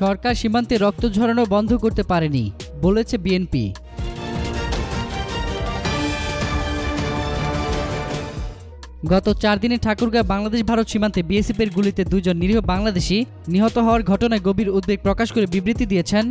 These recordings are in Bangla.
সরকার সীমান্তে রক্ত ঝরানো বন্ধ করতে পারেনি, বলেছে বিএনপি। গত চার দিনে ঠাকুরগাঁ বাংলাদেশ ভারত সীমান্তে বিএসএফের গুলিতে দুজন নিরীহ বাংলাদেশি নিহত হওয়ার ঘটনায় গভীর উদ্বেগ প্রকাশ করে বিবৃতি দিয়েছেন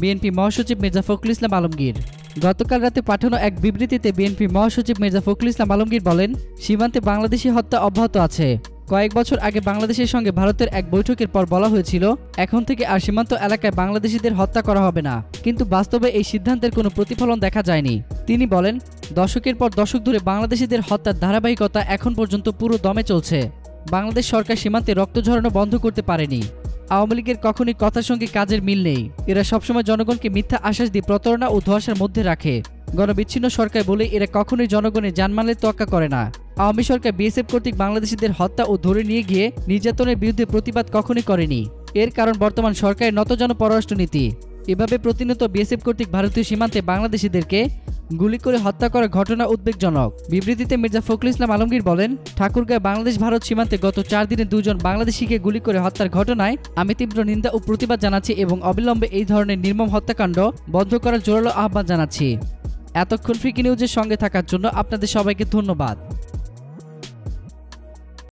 বিএনপি মহাসচিব মির্জা ফখরুল ইসলাম আলমগীর। গতকাল রাতে পাঠানো এক বিবৃতিতে বিএনপি মহাসচিব মির্জা ফখরুল ইসলাম আলমগীর বলেন, সীমান্তে বাংলাদেশি হত্যা অব্যাহত আছে। কয়েক বছর আগে বাংলাদেশের সঙ্গে ভারতের এক বৈঠকের পর বলা হয়েছিল, এখন থেকে আর সীমান্ত এলাকায় বাংলাদেশিদের হত্যা করা হবে না। কিন্তু বাস্তবে এই সিদ্ধান্তের কোনো প্রতিফলন দেখা যায়নি। তিনি বলেন, দশকের পর দশক ধরে বাংলাদেশিদের হত্যার ধারাবাহিকতা এখন পর্যন্ত পুরো দমে চলছে। বাংলাদেশ সরকার সীমান্তে রক্ত ঝরানো বন্ধ করতে পারেনি। আওয়ামী লীগের কখনই কথার সঙ্গে কাজের মিল নেই। এরা সবসময় জনগণকে মিথ্যা আশ্বাস দিয়ে প্রতারণা ও ধোয়াশার মধ্যে রাখে। গণবিচ্ছিন্ন সরকার বলে এরা কখনোই জনগণের জানমালের তোয়াক্কা করে না। আওয়ামী সরকার বিএসএফ কর্তৃক বাংলাদেশিদের হত্যা ও ধরে নিয়ে গিয়ে নির্যাতনের বিরুদ্ধে প্রতিবাদ কখনোই করেনি। এর কারণ বর্তমান সরকারের নতজন পররাষ্ট্রনীতি এভাবে প্রতিনিয়ত বিএসএফ কর্তৃক ভারতীয় সীমান্তে বাংলাদেশিদেরকে গুলি করে হত্যা করার ঘটনা উদ্বেগজনক। বিবৃতিতে মির্জা ফখরুল ইসলাম আলমগীর বলেন, ঠাকুরগাঁও বাংলাদেশ ভারত সীমান্তে গত চার দিনে দুজন বাংলাদেশিকে গুলি করে হত্যার ঘটনায় আমি তীব্র নিন্দা ও প্রতিবাদ জানাচ্ছি এবং অবিলম্বে এই ধরনের নির্মম হত্যাকাণ্ড বন্ধ করার জোরালো আহ্বান জানাচ্ছি। এতক্ষণ ফ্রিকি নিউজের সঙ্গে থাকার জন্য আপনাদের সবাইকে ধন্যবাদ।